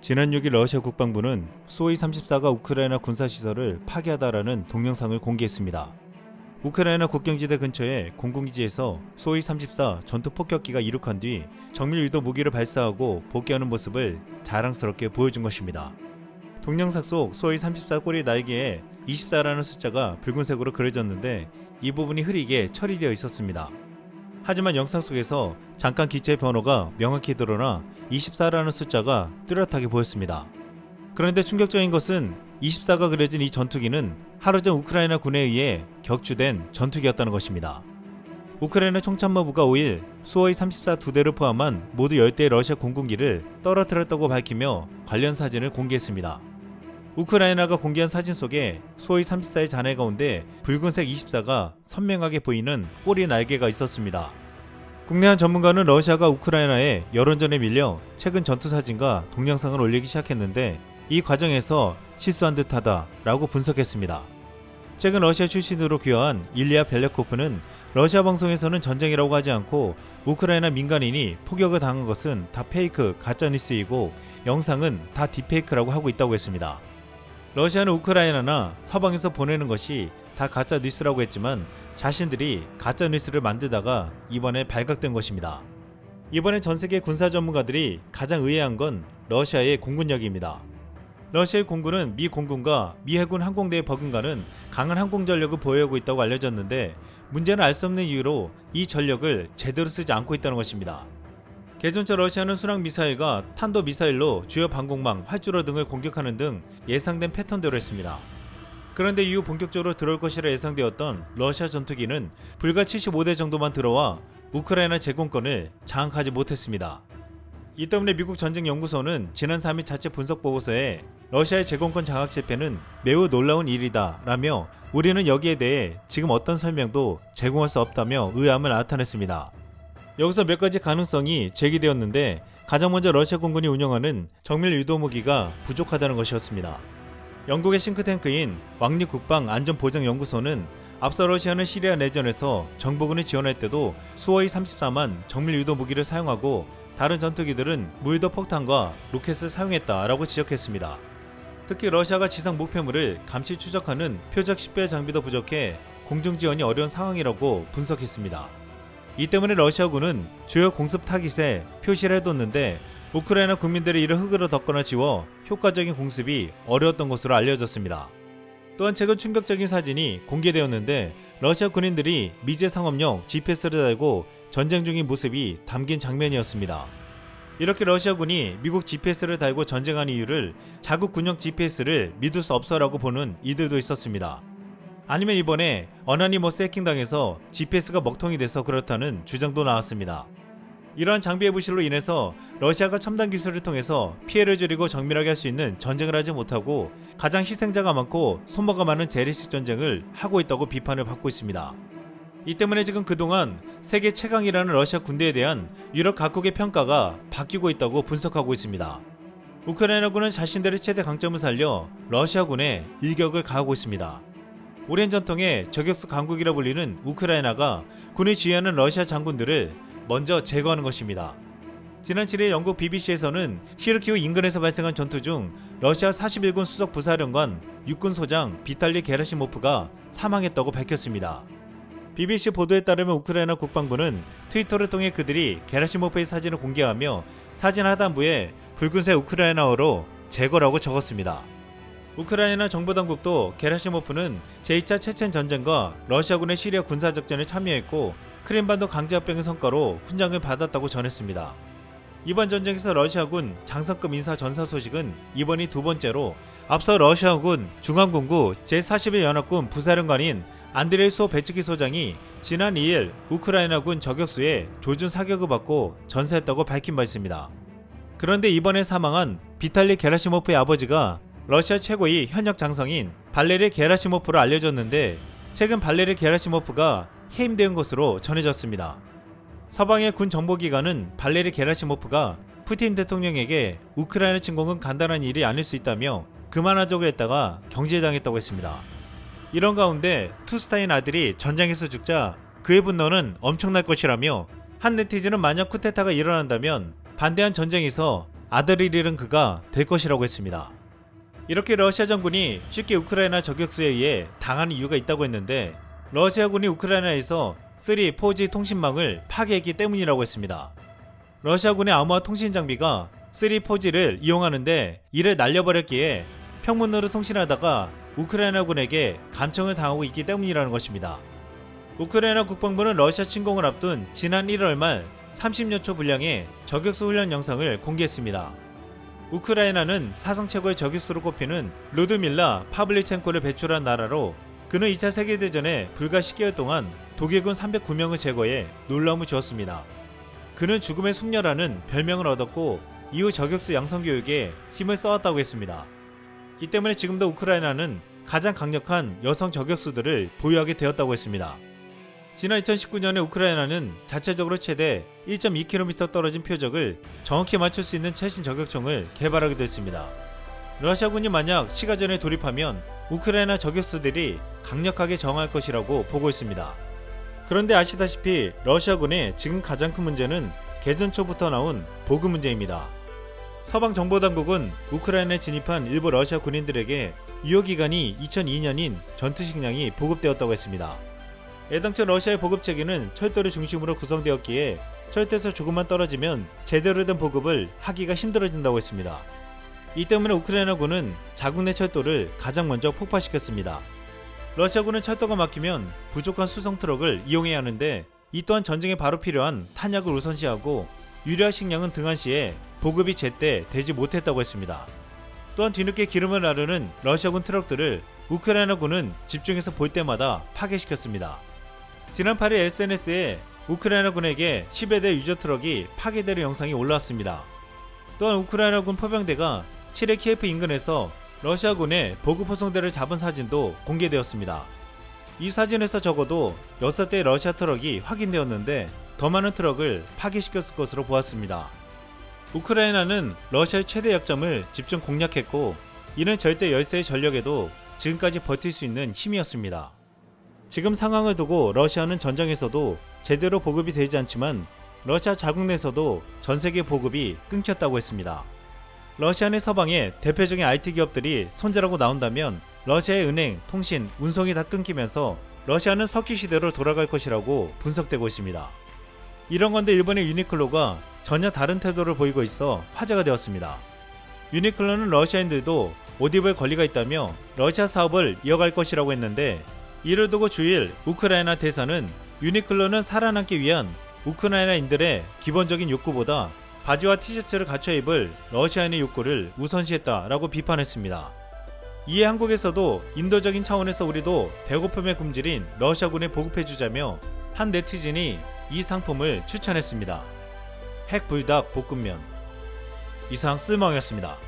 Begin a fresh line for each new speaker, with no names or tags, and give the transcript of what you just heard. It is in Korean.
지난 6일 러시아 국방부는 소이 34가 우크라이나 군사시설을 파괴하다라는 동영상을 공개했습니다. 우크라이나 국경지대 근처의 공군기지에서 소이 34 전투 폭격기가 이륙한 뒤 정밀 유도 무기를 발사하고 복귀하는 모습을 자랑스럽게 보여준 것입니다. 동영상 속 소이 34 꼬리 날개에 24라는 숫자가 붉은색으로 그려졌는데 이 부분이 흐리게 처리되어 있었습니다. 하지만 영상 속에서 잠깐 기체의 번호가 명확히 드러나 24라는 숫자가 뚜렷하게 보였습니다. 그런데 충격적인 것은 24가 그려진 이 전투기는 하루 전 우크라이나 군에 의해 격추된 전투기였다는 것입니다. 우크라이나 총참모부가 5일 수호이 34두 대를 포함한 모두 10대의 러시아 공군기를 떨어뜨렸다고 밝히며 관련 사진을 공개했습니다. 우크라이나가 공개한 사진 속에 소위 34의 잔해 가운데 붉은색 24가 선명하게 보이는 꼬리 날개가 있었습니다. 국내 한 전문가는 러시아가 우크라이나에 여론전에 밀려 최근 전투 사진과 동영상을 올리기 시작했는데 이 과정에서 실수한 듯하다라고 분석했습니다. 최근 러시아 출신으로 귀화한 일리아 벨레코프는 러시아 방송에서는 전쟁이라고 하지 않고 우크라이나 민간인이 폭격을 당한 것은 다 페이크 가짜 뉴스이고 영상은 다 딥페이크라고 하고 있다고 했습니다. 러시아는 우크라이나나 서방에서 보내는 것이 다 가짜 뉴스라고 했지만 자신들이 가짜 뉴스를 만들다가 이번에 발각된 것입니다. 이번에 전 세계 군사 전문가들이 가장 의아한 건 러시아의 공군력입니다. 러시아의 공군은 미 공군과 미 해군 항공대에 버금가는 강한 항공 전력을 보유하고 있다고 알려졌는데 문제는 알 수 없는 이유로 이 전력을 제대로 쓰지 않고 있다는 것입니다. 개전차 러시아는 순항 미사일과 탄도 미사일로 주요 방공망, 활주로 등을 공격하는 등 예상된 패턴대로 했습니다. 그런데 이후 본격적으로 들어올 것이라 예상되었던 러시아 전투기는 불과 75대 정도만 들어와 우크라이나 제공권을 장악하지 못했습니다. 이 때문에 미국 전쟁 연구소는 지난 3일 자체 분석 보고서에 러시아의 제공권 장악 실패는 매우 놀라운 일이다 라며 우리는 여기에 대해 지금 어떤 설명도 제공할 수 없다며 의함을 나타냈습니다. 여기서 몇 가지 가능성이 제기되었는데 가장 먼저 러시아 공군이 운영하는 정밀 유도 무기가 부족하다는 것이었습니다. 영국의 싱크탱크인 왕립국방안전보장연구소는 앞서 러시아는 시리아 내전에서 정부군을 지원할 때도 수호이 34만 정밀 유도 무기를 사용하고 다른 전투기들은 무유도 폭탄과 로켓을 사용했다라고 지적했습니다. 특히 러시아가 지상 목표물을 감시 추적하는 표적 10배 장비도 부족해 공중 지원이 어려운 상황이라고 분석했습니다. 이 때문에 러시아군은 주요 공습 타깃에 표시를 해뒀는데 우크라이나 국민들이 이를 흙으로 덮거나 지워 효과적인 공습이 어려웠던 것으로 알려졌습니다. 또한 최근 충격적인 사진이 공개되었는데 러시아 군인들이 미제 상업용 GPS를 달고 전쟁 중인 모습이 담긴 장면이었습니다. 이렇게 러시아군이 미국 GPS를 달고 전쟁한 이유를 자국 군용 GPS를 믿을 수 없어라고 보는 이들도 있었습니다. 아니면 이번에 어나니머스 해킹당해서 GPS가 먹통이 돼서 그렇다는 주장도 나왔습니다. 이러한 장비의 부실로 인해서 러시아가 첨단 기술을 통해서 피해를 줄이고 정밀하게 할 수 있는 전쟁을 하지 못하고 가장 희생자가 많고 손모가 많은 재래식 전쟁을 하고 있다고 비판을 받고 있습니다. 이 때문에 지금 그동안 세계 최강이라는 러시아 군대에 대한 유럽 각국의 평가가 바뀌고 있다고 분석하고 있습니다. 우크라이나군은 자신들의 최대 강점을 살려 러시아군에 일격을 가하고 있습니다. 오랜 전통의 저격수 강국이라 불리는 우크라이나가 군이 지휘하는 러시아 장군들을 먼저 제거하는 것입니다. 지난 7일 영국 BBC에서는 히르키우 인근에서 발생한 전투 중 러시아 41군 수석 부사령관 육군 소장 비탈리 게라시모프가 사망했다고 밝혔습니다. BBC 보도에 따르면 우크라이나 국방부는 트위터를 통해 그들이 게라시모프의 사진을 공개하며 사진 하단부에 붉은색 우크라이나어로 제거라고 적었습니다. 우크라이나 정보당국도 게라시모프는 제2차 체첸 전쟁과 러시아군의 시리아 군사작전에 참여했고 크림반도 강제합병의 성과로 훈장을 받았다고 전했습니다. 이번 전쟁에서 러시아군 장성급 인사 전사 소식은 이번이 두 번째로 앞서 러시아군 중앙군구 제41 연합군 부사령관인 안드레이 소 베츠키 소장이 지난 2일 우크라이나군 저격수에 조준 사격을 받고 전사했다고 밝힌 바 있습니다. 그런데 이번에 사망한 비탈리 게라시모프의 아버지가 러시아 최고의 현역 장성인 발레리 게라시모프로 알려졌는데 최근 발레리 게라시모프가 해임된 것으로 전해졌습니다. 서방의 군 정보기관은 발레리 게라시모프가 푸틴 대통령에게 우크라이나 침공은 간단한 일이 아닐 수 있다며 그만하자고 했다가 경제당했다고 했습니다. 이런 가운데 투스타인 아들이 전장에서 죽자 그의 분노는 엄청날 것이라며 한 네티즌은 만약 쿠데타가 일어난다면 반대한 전쟁에서 아들을 잃은 그가 될 것이라고 했습니다. 이렇게 러시아 정군이 쉽게 우크라이나 저격수에 의해 당하는 이유가 있다고 했는데 러시아군이 우크라이나에서 3, 4G 통신망을 파괴했기 때문이라고 했습니다. 러시아군의 암호화 통신 장비가 3, 4G를 이용하는데 이를 날려버렸기에 평문으로 통신하다가 우크라이나군에게 감청을 당하고 있기 때문이라는 것입니다. 우크라이나 국방부는 러시아 침공을 앞둔 지난 1월 말 30여 초 분량의 저격수 훈련 영상을 공개했습니다. 우크라이나는 사상 최고의 저격수로 꼽히는 루드밀라 파블리첸코를 배출한 나라로 그는 2차 세계대전에 불과 10개월 동안 독일군 309명을 제거해 놀라움을 주었습니다. 그는 죽음의 숙녀라는 별명을 얻었고 이후 저격수 양성 교육에 힘을 써왔다고 했습니다. 이 때문에 지금도 우크라이나는 가장 강력한 여성 저격수들을 보유하게 되었다고 했습니다. 지난 2019년에 우크라이나는 자체적으로 최대 1.2km 떨어진 표적을 정확히 맞출 수 있는 최신 저격총을 개발하기도 했습니다. 러시아군이 만약 시가전에 돌입하면 우크라이나 저격수들이 강력하게 저항할 것이라고 보고 있습니다. 그런데 아시다시피 러시아군의 지금 가장 큰 문제는 개전 초부터 나온 보급 문제입니다. 서방 정보당국은 우크라이나에 진입한 일부 러시아 군인들에게 유효기간이 2002년인 전투식량이 보급되었다고 했습니다. 애당초 러시아의 보급 체계는 철도를 중심으로 구성되었기에 철도에서 조금만 떨어지면 제대로 된 보급을 하기가 힘들어진다고 했습니다. 이 때문에 우크라이나군은 자국 내 철도를 가장 먼저 폭파시켰습니다. 러시아군은 철도가 막히면 부족한 수송 트럭을 이용해야 하는데 이 또한 전쟁에 바로 필요한 탄약을 우선시하고 유리한 식량은 등한 시에 보급이 제때 되지 못했다고 했습니다. 또한 뒤늦게 기름을 나르는 러시아군 트럭들을 우크라이나군은 집중해서 볼 때마다 파괴시켰습니다. 지난 8일 SNS에 우크라이나군에게 10여 대 유저 트럭이 파괴되는 영상이 올라왔습니다. 또한 우크라이나군 포병대가 7회 키예프 인근에서 러시아군의 보급 호송대를 잡은 사진도 공개되었습니다. 이 사진에서 적어도 6대 러시아 트럭이 확인되었는데 더 많은 트럭을 파괴시켰을 것으로 보았습니다. 우크라이나는 러시아의 최대 약점을 집중 공략했고 이는 절대 열세의 전력에도 지금까지 버틸 수 있는 힘이었습니다. 지금 상황을 두고 러시아는 전장에서도 제대로 보급이 되지 않지만 러시아 자국 내에서도 전 세계 보급이 끊겼다고 했습니다. 러시아 내 서방의 대표적인 IT 기업들이 손절하고 나온다면 러시아의 은행, 통신, 운송이 다 끊기면서 러시아는 석기 시대로 돌아갈 것이라고 분석되고 있습니다. 이런 건데 일본의 유니클로가 전혀 다른 태도를 보이고 있어 화제가 되었습니다. 유니클로는 러시아인들도 옷 입을 권리가 있다며 러시아 사업을 이어갈 것이라고 했는데 이를 두고 주일 우크라이나 대사는 유니클로는 살아남기 위한 우크라이나인들의 기본적인 욕구보다 바지와 티셔츠를 갖춰 입을 러시아인의 욕구를 우선시했다라고 비판했습니다. 이에 한국에서도 인도적인 차원에서 우리도 배고픔의 굶주린 러시아군에 보급해주자며 한 네티즌이 이 상품을 추천했습니다. 핵불닭 볶음면 이상 쓸망이었습니다.